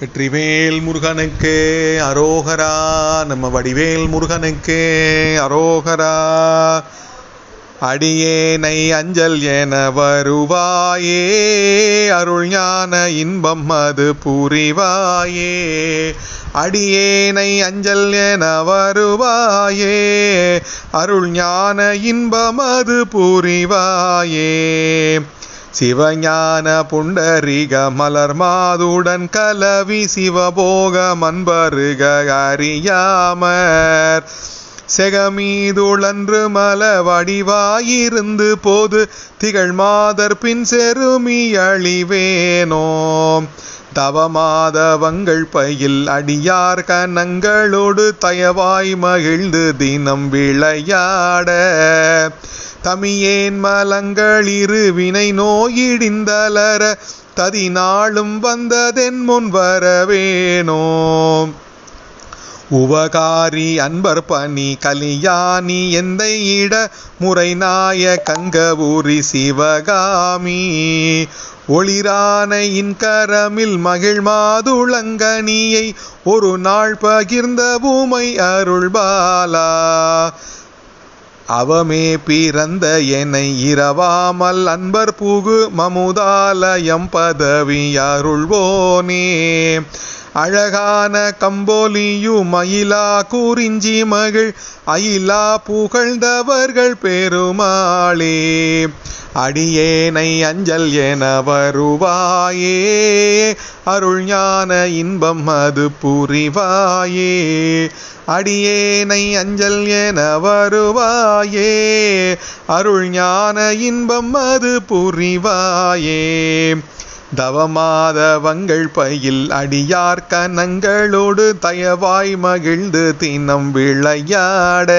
வெற்றிவேல் முருகனுக்கு அரோகரா நம்ம வடிவேல் முருகனுக்கு அரோகரா. அடியேனை அஞ்சல் என வருவாயே அருள் ஞான இன்பம் அது புரிவாயே. அடியேனை அஞ்சல் என வருவாயே அருள் ஞான இன்பம் அது புரிவாயே. சிவஞான புண்டரிக மலர் மாதுடன் கலவி சிவபோக மண்பருக அறியாமற் செகமீதுழன்று மல வடிவாயிருந்து போது திகழ் மாதர் பின் செருமி அழிவேனோம் தவமாதவங்கள் பயில் அடியார் கனங்களோடு தயவாய் மகிழ்ந்து தினம் விளையாட. தமியேன் மலங்களிரு வினை நோயிடிந்தலர ததினாளும் வந்ததென் முன் வரவேனோ. உபகாரி அன்பர் பணி கலியாணி எந்த இட முறைநாய கங்கபூரி சிவகாமி. ஒளிரான இன்கரமில் மகிழ் மாதுளங்கனியை ஒரு நாள் பகிர்ந்த பூமை அருள்பாலா. அவமே பிறந்த என்னை இரவாமல் அன்பர் புகு மமுதாலயம் பதவி அருள்வோனே. அழகான கம்போலியு மயிலா குறிஞ்சி மகிழ் அயிலா புகழ்ந்தவர்கள் பெருமாளே. அடியேனை அஞ்சல் என வருவாயே. அருள் ஞான இன்பம் அது புரிவாயே. அடியேனை அஞ்சல் என வருவாயே. அருள் ஞான இன்பம் அது புரிவாயே. தவமாதவங்கள் பயில் அடியார் கனங்களோடு தயவாய் மகிழ்ந்து தினம் விளையாட.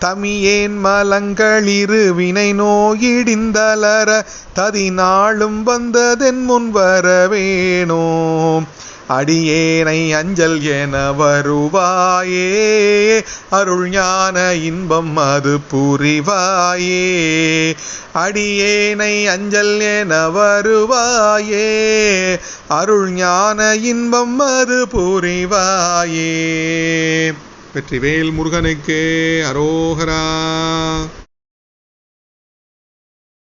தமியேன் மலங்களிரு வினை நோயிடிந்தலர ததினாளும் வந்ததென் முன் வரவேணோம். அடியேனை அஞ்சல் என வருவாயே. அருள் ஞான இன்பம் அது புரிவாயே. அடியேனை அஞ்சல் என வருவாயே. அருள் ஞான இன்பம் அது புரிவாயே. வெற்றிவேல் முருகனுக்கு அரோகரா.